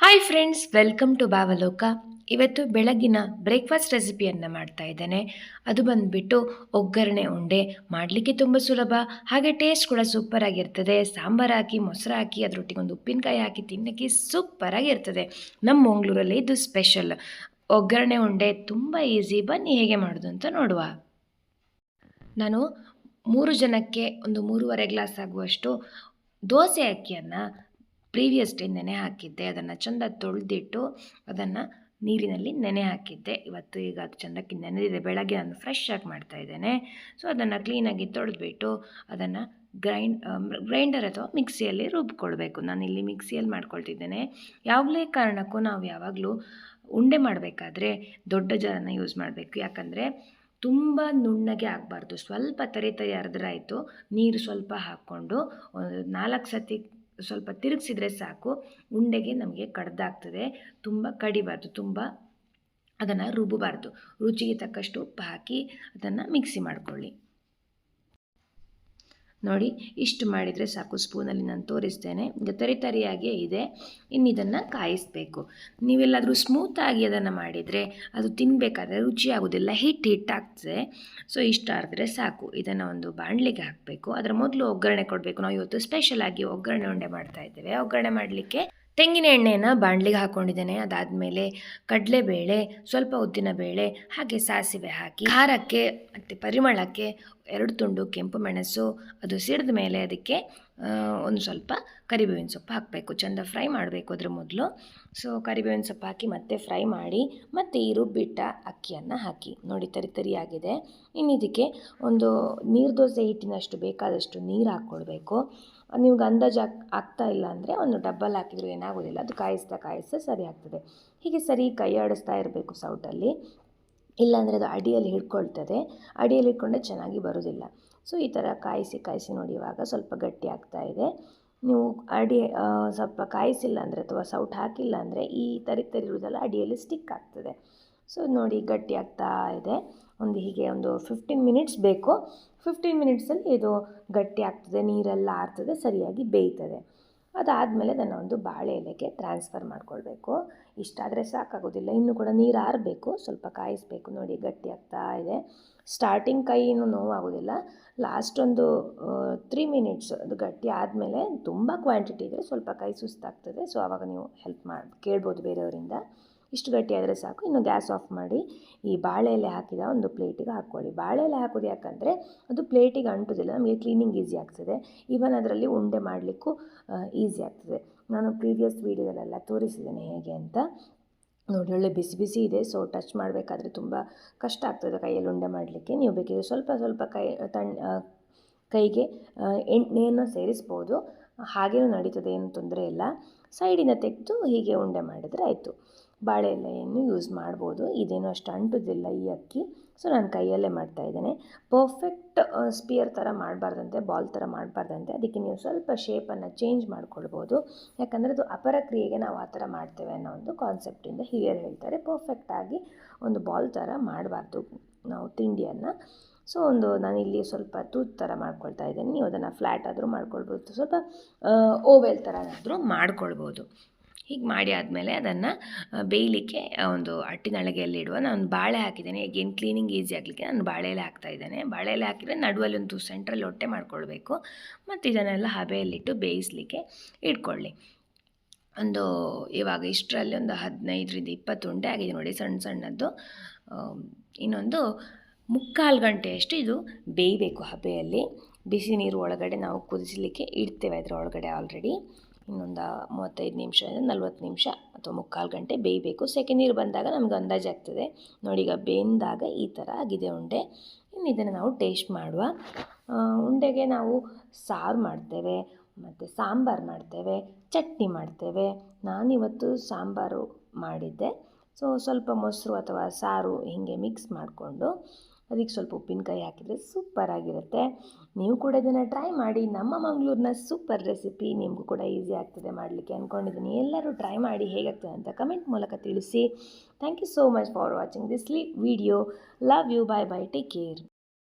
Hi friends welcome to ಬಾವಲೋಕ ಇವತ್ತು ಬೆಳಗಿನ ಬ್ರೇಕ್ಫಾಸ್ಟ್ ರೆಸಿಪಿಯನ್ನು ಮಾಡ್ತಾ ಇದ್ದೇನೆ. ಅದು ಬಂದುಬಿಟ್ಟು ಒಗ್ಗರಣೆ ಉಂಡೆ. ಮಾಡಲಿಕ್ಕೆ ತುಂಬ ಸುಲಭ. ಹಾಗೆ ಟೇಸ್ಟ್ ಕೂಡ ಸೂಪರ್ ಆಗಿರ್ತದೆ. ಸಾಂಬಾರು ಹಾಕಿ, ಮೊಸರು ಹಾಕಿ, ಅದರೊಟ್ಟಿಗೆ ಒಂದು ಉಪ್ಪಿನಕಾಯಿ ಹಾಕಿ ತಿನ್ನೋಕ್ಕೆ ಸೂಪರ್ ಆಗಿರ್ತದೆ. ನಮ್ಮ ಮಂಗಳೂರಲ್ಲಿ ಇದು ಸ್ಪೆಷಲ್ ಒಗ್ಗರಣೆ ಉಂಡೆ ತುಂಬ ಈಸಿ ಬನ್ನಿ, ಹೇಗೆ ಮಾಡೋದು ಅಂತ ನೋಡುವ. ನಾನು ಮೂರು ಜನಕ್ಕೆ ಒಂದು ಮೂರುವರೆ ಗ್ಲಾಸ್ ಆಗುವಷ್ಟು ದೋಸೆ ಅಕ್ಕಿಯನ್ನು ಪ್ರೀವಿಯಸ್ ಡೇ ನೆನೆ ಹಾಕಿದ್ದೆ. ಅದನ್ನು ಚೆಂದ ತೊಳೆದಿಟ್ಟು ಅದನ್ನು ನೀರಿನಲ್ಲಿ ನೆನೆ ಹಾಕಿದ್ದೆ. ಇವತ್ತು ಈಗ ಅದು ಚೆಂದಕ್ಕೆ ನೆನೆದಿದೆ. ಬೆಳಗ್ಗೆ ನಾನು ಫ್ರೆಶ್ ಆಗಿ ಮಾಡ್ತಾ ಇದ್ದೇನೆ. ಸೊ ಅದನ್ನು ಕ್ಲೀನಾಗಿ ತೊಳೆದ್ಬಿಟ್ಟು ಅದನ್ನು ಗ್ರೈಂಡ್ ಗ್ರೈಂಡರ್ ಅಥವಾ ಮಿಕ್ಸಿಯಲ್ಲಿ ರುಬ್ಕೊಳ್ಬೇಕು. ನಾನು ಇಲ್ಲಿ ಮಿಕ್ಸಿಯಲ್ಲಿ ಮಾಡ್ಕೊಳ್ತಿದ್ದೇನೆ. ಯಾವಾಗಲೇ ಕಾರಣಕ್ಕೂ ನಾವು ಯಾವಾಗಲೂ ಉಂಡೆ ಮಾಡಬೇಕಾದ್ರೆ ದೊಡ್ಡ ಜಾರನ್ನು ಯೂಸ್ ಮಾಡಬೇಕು. ಯಾಕಂದರೆ ತುಂಬ ನುಣ್ಣಗೆ ಆಗಬಾರ್ದು. ಸ್ವಲ್ಪ ತರಿ ತರಿ ಅರ್ದ್ರಾಯಿತು ನೀರು ಸ್ವಲ್ಪ ಹಾಕ್ಕೊಂಡು ಒಂದು ನಾಲ್ಕು ಸತಿ ಸ್ವಲ್ಪ ತಿರುಗಿಸಿದ್ರೆ ಸಾಕು. ಉಂಡೆಗೆ ನಮಗೆ ಕಡ್ದಾಗ್ತದೆ. ತುಂಬ ಕಡಿಬಾರ್ದು, ತುಂಬ ಅದನ್ನು ರುಬ್ಬಬಾರ್ದು. ರುಚಿಗೆ ತಕ್ಕಷ್ಟು ಉಪ್ಪು ಹಾಕಿ ಅದನ್ನು ಮಿಕ್ಸಿ ಮಾಡಿಕೊಳ್ಳಿ. ನೋಡಿ, ಇಷ್ಟು ಮಾಡಿದರೆ ಸಾಕು, ಸ್ಪೂನಲ್ಲಿ ನಾನು ತೋರಿಸ್ತೇನೆ. ಈಗ ತರಿ ತರಿಯಾಗಿಯೇ ಇದೆ. ಇನ್ನು ಇದನ್ನು ಕಾಯಿಸಬೇಕು. ನೀವೆಲ್ಲಾದರೂ ಸ್ಮೂತಾಗಿ ಅದನ್ನು ಮಾಡಿದರೆ ಅದು ತಿನ್ನಬೇಕಾದ್ರೆ ರುಚಿ ಆಗೋದಿಲ್ಲ ಹಿಟ್ ಹಿಟ್ಟಾಗ್ತದೆ ಸೊ ಇಷ್ಟ ಆದರೆ ಸಾಕು. ಇದನ್ನು ಒಂದು ಬಾಣಲಿಗೆ ಹಾಕಬೇಕು. ಅದರ ಮೊದಲು ಒಗ್ಗರಣೆ ಕೊಡಬೇಕು. ನಾವು ಇವತ್ತು ಸ್ಪೆಷಲ್ ಆಗಿ ಒಗ್ಗರಣೆ ಉಂಡೆ ಮಾಡ್ತಾ ಇದ್ದೇವೆ. ಒಗ್ಗರಣೆ ಮಾಡಲಿಕ್ಕೆ ತೆಂಗಿನ ಎಣ್ಣೆಯನ್ನು ಬಾಣಲಿಗೆ ಹಾಕ್ಕೊಂಡಿದ್ದೇನೆ ಅದಾದಮೇಲೆ ಕಡಲೆಬೇಳೆ, ಸ್ವಲ್ಪ ಉದ್ದಿನ ಬೇಳೆ, ಹಾಗೆ ಸಾಸಿವೆ ಹಾಕಿ ಖಾರಕ್ಕೆ ಮತ್ತು ಪರಿಮಳಕ್ಕೆ ಎರಡು ತುಂಡು ಕೆಂಪು ಮೆಣಸು, ಅದು ಸಿಡಿದ ಮೇಲೆ ಅದಕ್ಕೆ ಒಂದು ಸ್ವಲ್ಪ ಕರಿಬೇವಿನ ಸೊಪ್ಪು ಹಾಕಬೇಕು. ಚೆಂದ ಫ್ರೈ ಮಾಡಬೇಕು ಅದ್ರ ಮೊದಲು. ಸೊ ಕರಿಬೇವಿನ ಸೊಪ್ಪು ಹಾಕಿ ಮತ್ತೆ ಫ್ರೈ ಮಾಡಿ, ಮತ್ತೆ ಈ ರುಬ್ಬಿಟ್ಟ ಅಕ್ಕಿಯನ್ನು ಹಾಕಿ. ನೋಡಿ, ತರಿ ತರಿಯಾಗಿದೆ. ಇನ್ನು ಇದಕ್ಕೆ ಒಂದು ನೀರು ದೋಸೆ ಹಿಟ್ಟಿನಷ್ಟು ಬೇಕಾದಷ್ಟು ನೀರು ಹಾಕ್ಕೊಳ್ಬೇಕು ನಿಮ್ಗೆ ಅಂದಾಜು ಆಗ್ತಾ ಇಲ್ಲ ಅಂದರೆ ಒಂದು ಡಬ್ಬಲ್ ಹಾಕಿದರೂ ಏನಾಗೋದಿಲ್ಲ. ಅದು ಕಾಯಿಸ್ತಾ ಕಾಯಿಸ್ತಾ ಸರಿ ಆಗ್ತದೆ. ಹೀಗೆ ಸರಿ ಕೈ ಆಡಿಸ್ತಾ ಇರಬೇಕು ಸೌಟಲ್ಲಿ. ಇಲ್ಲಾಂದರೆ ಅದು ಅಡಿಯಲ್ಲಿ ಹಿಡ್ಕೊಳ್ತದೆ. ಅಡಿಯಲ್ಲಿ ಹಿಡ್ಕೊಂಡ್ರೆ ಚೆನ್ನಾಗಿ ಬರೋದಿಲ್ಲ. ಸೊ ಈ ಥರ ಕಾಯಿಸಿ ಕಾಯಿಸಿ ನೋಡಿ ಇವಾಗ ಸ್ವಲ್ಪ ಗಟ್ಟಿ ಆಗ್ತಾ ಇದೆ. ನೀವು ಅಡಿ ಸ್ವಲ್ಪ ಕಾಯಿಸಿಲ್ಲ ಅಂದರೆ ಅಥವಾ ಸೌಟ್ ಹಾಕಿಲ್ಲ ಅಂದರೆ ಈ ತರಿ ತರಿರುವುದೆಲ್ಲ ಅಡಿಯಲ್ಲಿ ಸ್ಟಿಕ್ ಆಗ್ತದೆ. ಸೊ ನೋಡಿ ಗಟ್ಟಿ ಆಗ್ತಾ ಇದೆ. ಒಂದು ಹೀಗೆ ಒಂದು ಫಿಫ್ಟೀನ್ ಮಿನಿಟ್ಸ್ ಬೇಕು. ಫಿಫ್ಟೀನ್ ಮಿನಿಟ್ಸಲ್ಲಿ ಇದು ಗಟ್ಟಿ ಆಗ್ತದೆ, ನೀರೆಲ್ಲ ಆರ್ತದೆ, ಸರಿಯಾಗಿ ಬೇಯ್ತದೆ. ಅದಾದಮೇಲೆ ಅದನ್ನು ಒಂದು ಬಾಳೆ ಎಲೆಗೆ ಟ್ರಾನ್ಸ್ಫರ್ ಮಾಡ್ಕೊಳ್ಬೇಕು. ಇಷ್ಟಾದರೆ ಸಾಕಾಗೋದಿಲ್ಲ. ಇನ್ನೂ ಕೂಡ ನೀರು ಆರಬೇಕು. ಸ್ವಲ್ಪ ಕಾಯಿಸಬೇಕು. ನೋಡಿ ಗಟ್ಟಿ ಆಗ್ತಾ ಇದೆ. ಸ್ಟಾರ್ಟಿಂಗ್ ಕೈಯೂ ನೋವಾಗೋದಿಲ್ಲ. ಲಾಸ್ಟ್ ಒಂದು ತ್ರೀ ಮಿನಿಟ್ಸ್ ಅದು ಗಟ್ಟಿ ಆದಮೇಲೆ ತುಂಬ ಕ್ವಾಂಟಿಟಿ ಇದ್ದರೆ ಸ್ವಲ್ಪ ಕೈ ಸುಸ್ತಾಗ್ತದೆ. ಸೊ ಆವಾಗ ನೀವು ಹೆಲ್ಪ್ ಮಾಡಿ, ಕೇಳ್ಬೋದು ಬೇರೆಯವರಿಂದ. ಇಷ್ಟು ಗಟ್ಟಿ ಆದರೆ ಸಾಕು. ಇನ್ನು ಗ್ಯಾಸ್ ಆಫ್ ಮಾಡಿ ಈ ಬಾಳೆ ಎಲೆ ಹಾಕಿದ ಒಂದು ಪ್ಲೇಟಿಗೆ ಹಾಕ್ಕೊಳ್ಳಿ. ಬಾಳೆ ಎಲೆ ಹಾಕೋದು ಯಾಕಂದರೆ ಅದು ಪ್ಲೇಟಿಗೆ ಅಂಟೋದಿಲ್ಲ, ನಮಗೆ ಕ್ಲೀನಿಂಗ್ ಈಸಿ ಆಗ್ತದೆ. ಈವನ್ ಅದರಲ್ಲಿ ಉಂಡೆ ಮಾಡಲಿಕ್ಕೂ ಈಸಿ ಆಗ್ತದೆ. ನಾನು ಪ್ರೀವಿಯಸ್ ವೀಡಿಯೋದಲ್ಲೆಲ್ಲ ತೋರಿಸಿದ್ದೇನೆ ಹೇಗೆ ಅಂತ. ನೋಡಿ, ಒಳ್ಳೆ ಬಿಸಿ ಬಿಸಿ ಇದೆ. ಸೊ ಟಚ್ ಮಾಡಬೇಕಾದ್ರೆ ತುಂಬ ಕಷ್ಟ ಆಗ್ತದೆ ಕೈಯಲ್ಲಿ ಉಂಡೆ ಮಾಡಲಿಕ್ಕೆ. ನೀವು ಬೇಕಿದ್ರೆ ಸ್ವಲ್ಪ ಸ್ವಲ್ಪ ಕೈ ತಣ್ಣ ಕೈಗೆ ಎಣ್ಣೆಯನ್ನು ಸೇರಿಸ್ಬೋದು. ಹಾಗೇನೂ ನಡೀತದೆ, ಏನು ತೊಂದರೆ ಇಲ್ಲ. ಸೈಡಿನ ತೆಗೆದು ಹೀಗೆ ಉಂಡೆ ಮಾಡಿದರೆ ಆಯಿತು. ಬಾಳೆ ಎಲೆಯನ್ನು ಯೂಸ್ ಮಾಡ್ಬೋದು. ಇದೇನು ಅಷ್ಟು ಅಂಟುದಿಲ್ಲ ಈ ಅಕ್ಕಿ. ಸೊ ನಾನು ಕೈಯಲ್ಲೇ ಮಾಡ್ತಾ ಇದ್ದೇನೆ. ಪರ್ಫೆಕ್ಟ್ ಸ್ಪಿಯರ್ ಥರ ಮಾಡಬಾರ್ದಂತೆ ಬಾಲ್ ಥರ ಮಾಡಬಾರ್ದಂತೆ. ಅದಕ್ಕೆ ನೀವು ಸ್ವಲ್ಪ ಶೇಪನ್ನು ಚೇಂಜ್ ಮಾಡ್ಕೊಳ್ಬೋದು. ಯಾಕಂದರೆ ಅದು ಅಪರ ಕ್ರಿಯೆಗೆ ನಾವು ಆ ಥರ ಮಾಡ್ತೇವೆ ಅನ್ನೋ ಒಂದು ಕಾನ್ಸೆಪ್ಟಿಂದ ಹಿರಿಯರು ಹೇಳ್ತಾರೆ. ಪರ್ಫೆಕ್ಟಾಗಿ ಒಂದು ಬಾಲ್ ಥರ ಮಾಡಬಾರ್ದು ನಾವು ತಿಂಡಿಯನ್ನು. ಸೊ ಒಂದು ನಾನು ಇಲ್ಲಿ ಸ್ವಲ್ಪ ತೂತ್ ಥರ ಮಾಡ್ಕೊಳ್ತಾ ಇದ್ದೀನಿ. ನೀವು ಅದನ್ನು ಫ್ಲ್ಯಾಟ್ ಆದರೂ ಮಾಡ್ಕೊಳ್ಬೋದು. ಸ್ವಲ್ಪ ಓವೆಲ್ ಥರನಾದರೂ ಮಾಡ್ಕೊಳ್ಬೋದು. ಹೀಗೆ ಮಾಡಿ ಆದಮೇಲೆ ಅದನ್ನು ಬೇಯಲಿಕ್ಕೆ ಒಂದು ಅಟ್ಟಿನಳಿಗೆಯಲ್ಲಿ ಇಡುವ ನಾನು ಬಾಳೆ ಹಾಕಿದ್ದೇನೆ. ಏನು ಕ್ಲೀನಿಂಗ್ ಈಸಿ ಆಗಲಿಕ್ಕೆ ನಾನು ಬಾಳೆ ಎಲೆ ಹಾಕ್ತಾ ಇದ್ದೇನೆ. ಬಾಳೆ ಎಲೆ ಹಾಕಿದರೆ ನಡುವಲ್ಲಿ ಒಂದು ಸೆಂಟ್ರಲ್ಲಿ ಹೊಟ್ಟೆ ಮಾಡ್ಕೊಳ್ಬೇಕು. ಮತ್ತು ಇದನ್ನೆಲ್ಲ ಹಬೆಯಲ್ಲಿಟ್ಟು ಬೇಯಿಸಲಿಕ್ಕೆ ಇಟ್ಕೊಳ್ಳಿ. ಒಂದು, ಇವಾಗ ಇಷ್ಟರಲ್ಲಿ ಒಂದು ಹದಿನೈದರಿಂದ ಇಪ್ಪತ್ತು ಉಂಡೆ ಆಗಿದೆ ನೋಡಿ ಸಣ್ಣ ಸಣ್ಣದ್ದು. ಇನ್ನೊಂದು ಮುಕ್ಕಾಲು ಗಂಟೆಯಷ್ಟು ಇದು ಬೇಯಬೇಕು ಹಬೆಯಲ್ಲಿ. ಬಿಸಿ ನೀರು ಒಳಗಡೆ ನಾವು ಕುದಿಸಲಿಕ್ಕೆ ಇಡ್ತೇವೆ ಅದರ ಒಳಗಡೆ ಆಲ್ರೆಡಿ ಇನ್ನೊಂದು ಮೂವತ್ತೈದು ನಿಮಿಷ ಅಂದರೆ ನಲ್ವತ್ತು ನಿಮಿಷ ಅಥವಾ ಮುಕ್ಕಾಲು ಗಂಟೆ ಬೇಯಬೇಕು. ಸೆಕೆ ನೀರು ಬಂದಾಗ ನಮ್ಗೆ ಅಂದಾಜು ಆಗ್ತದೆ. ನೋಡಿ ಈಗ ಬೆಂದಾಗ ಈ ಥರ ಆಗಿದೆ ಉಂಡೆ. ಇನ್ನು ಇದನ್ನು ನಾವು ಟೇಸ್ಟ್ ಮಾಡುವ. ಉಂಡೆಗೆ ನಾವು ಸಾರು ಮಾಡ್ತೇವೆ, ಮತ್ತು ಸಾಂಬಾರು ಮಾಡ್ತೇವೆ, ಚಟ್ನಿ ಮಾಡ್ತೇವೆ. ನಾನಿವತ್ತು ಸಾಂಬಾರು ಮಾಡಿದ್ದೆ. ಸೊ ಸ್ವಲ್ಪ ಮೊಸರು ಅಥವಾ ಸಾರು ಹೀಗೆ ಮಿಕ್ಸ್ ಮಾಡಿಕೊಂಡು ಅದಕ್ಕೆ ಸ್ವಲ್ಪ ಉಪ್ಪಿನಕಾಯಿ ಹಾಕಿದರೆ ಸೂಪರ್ ಆಗಿರುತ್ತೆ. ನೀವು ಕೂಡ ಇದನ್ನು ಟ್ರೈ ಮಾಡಿ, ನಮ್ಮ ಮಂಗಳೂರಿನ ಸೂಪರ್ ರೆಸಿಪಿ ನಿಮಗೂ ಕೂಡ ಈಸಿ ಆಗ್ತದೆ ಮಾಡಲಿಕ್ಕೆ ಅಂದ್ಕೊಂಡಿದ್ದೀನಿ ಎಲ್ಲರೂ ಟ್ರೈ ಮಾಡಿ ಹೇಗಾಗ್ತದೆ ಅಂತ ಕಮೆಂಟ್ ಮೂಲಕ ತಿಳಿಸಿ. Thank you so much for watching this ಲಿ video love you bye bye take care